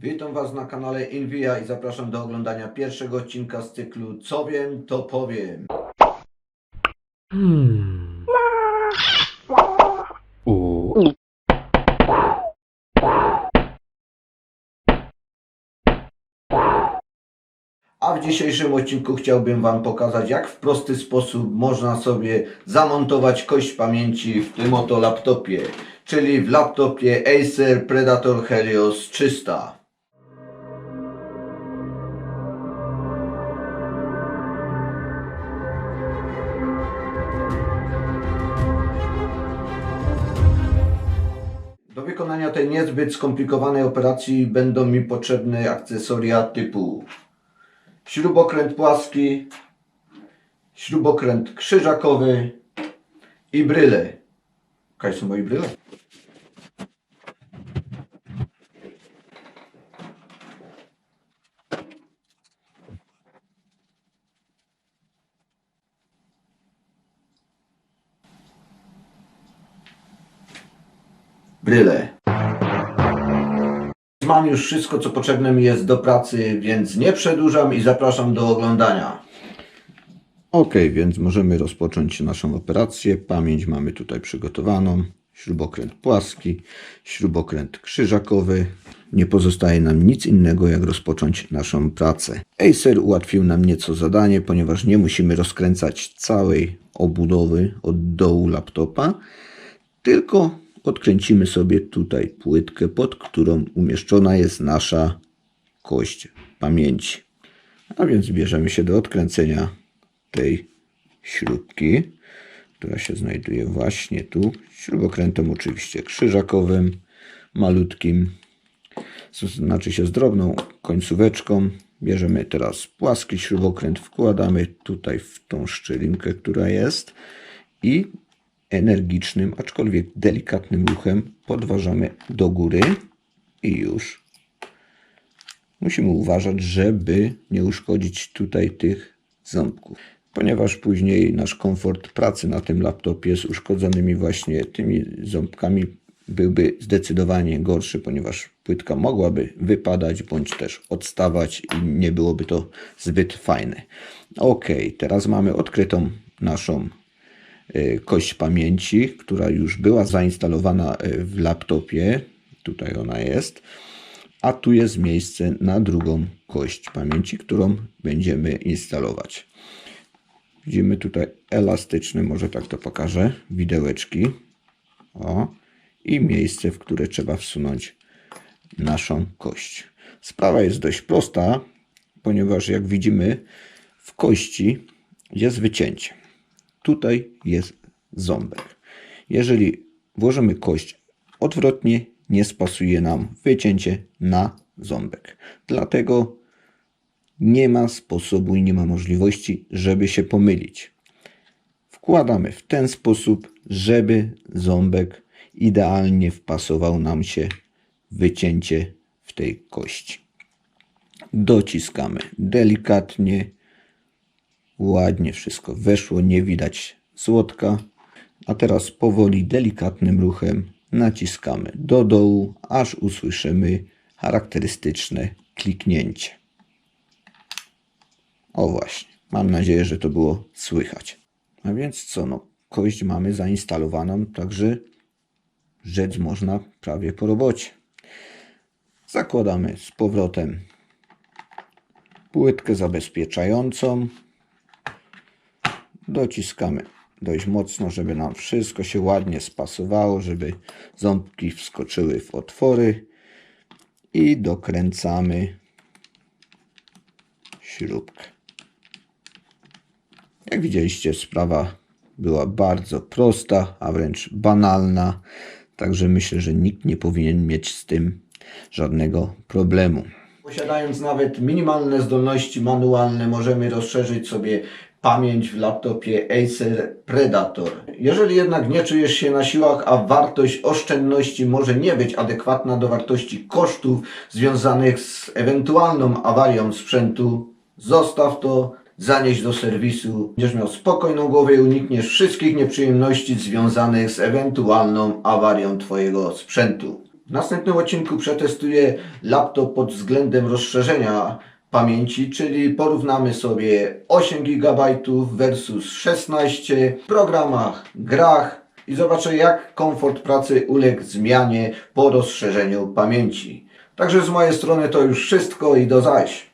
Witam Was na kanale Invia i zapraszam do oglądania pierwszego odcinka z cyklu Co wiem, to powiem. A w dzisiejszym odcinku chciałbym Wam pokazać, jak w prosty sposób można sobie zamontować kość pamięci w tym oto laptopie, czyli w laptopie Acer Predator Helios 300. wykonania tej niezbyt skomplikowanej operacji będą mi potrzebne akcesoria typu śrubokręt płaski, śrubokręt krzyżakowy i bryle. Kaj są moje bryle? Bryle. Mam już wszystko, co potrzebne mi jest do pracy, więc nie przedłużam i zapraszam do oglądania. Ok, więc możemy rozpocząć naszą operację. Pamięć mamy tutaj przygotowaną. Śrubokręt płaski, śrubokręt krzyżakowy. Nie pozostaje nam nic innego, jak rozpocząć naszą pracę. Acer ułatwił nam nieco zadanie, ponieważ nie musimy rozkręcać całej obudowy od dołu laptopa, tylko odkręcimy sobie tutaj płytkę, pod którą umieszczona jest nasza kość pamięci. A więc bierzemy się do odkręcenia tej śrubki, która się znajduje właśnie tu. Śrubokrętem oczywiście krzyżakowym, malutkim, znaczy się z drobną końcóweczką. Bierzemy teraz płaski śrubokręt, wkładamy tutaj w tą szczelinkę, która jest i energicznym, aczkolwiek delikatnym ruchem podważamy do góry i już. Musimy uważać, żeby nie uszkodzić tutaj tych ząbków, ponieważ później nasz komfort pracy na tym laptopie z uszkodzonymi właśnie tymi ząbkami byłby zdecydowanie gorszy, ponieważ płytka mogłaby wypadać bądź też odstawać i nie byłoby to zbyt fajne. Ok, teraz mamy odkrytą naszą kość pamięci, która już była zainstalowana y, w laptopie. Tutaj ona jest. A tu jest miejsce na drugą kość pamięci, którą będziemy instalować. Widzimy tutaj elastyczne, może tak to pokażę, widełeczki. O, i miejsce, w które trzeba wsunąć naszą kość. Sprawa jest dość prosta, ponieważ jak widzimy w kości jest wycięcie. Tutaj jest ząbek. Jeżeli włożymy kość odwrotnie, nie spasuje nam wycięcie na ząbek. Dlatego nie ma sposobu i nie ma możliwości, żeby się pomylić. Wkładamy w ten sposób, żeby ząbek idealnie wpasował nam się wycięcie w tej kości. Dociskamy delikatnie, ładnie wszystko weszło, nie widać słodka. A teraz powoli, delikatnym ruchem naciskamy do dołu, aż usłyszymy charakterystyczne kliknięcie. O właśnie, mam nadzieję, że to było słychać. A więc co, no, kość mamy zainstalowaną, także rzec można prawie po robocie. Zakładamy z powrotem płytkę zabezpieczającą. Dociskamy dość mocno, żeby nam wszystko się ładnie spasowało, żeby ząbki wskoczyły w otwory i dokręcamy śrubkę. Jak widzieliście, sprawa była bardzo prosta, a wręcz banalna, także myślę, że nikt nie powinien mieć z tym żadnego problemu. Posiadając nawet minimalne zdolności manualne, możemy rozszerzyć sobie pamięć w laptopie Acer Predator. Jeżeli jednak nie czujesz się na siłach, a wartość oszczędności może nie być adekwatna do wartości kosztów związanych z ewentualną awarią sprzętu, zostaw to, zanieś do serwisu. Będziesz miał spokojną głowę i unikniesz wszystkich nieprzyjemności związanych z ewentualną awarią Twojego sprzętu. W następnym odcinku przetestuję laptop pod względem rozszerzenia pamięci, czyli porównamy sobie 8 GB versus 16 w programach, grach i zobaczę jak komfort pracy uległ zmianie po rozszerzeniu pamięci. Także z mojej strony to już wszystko i do zaś.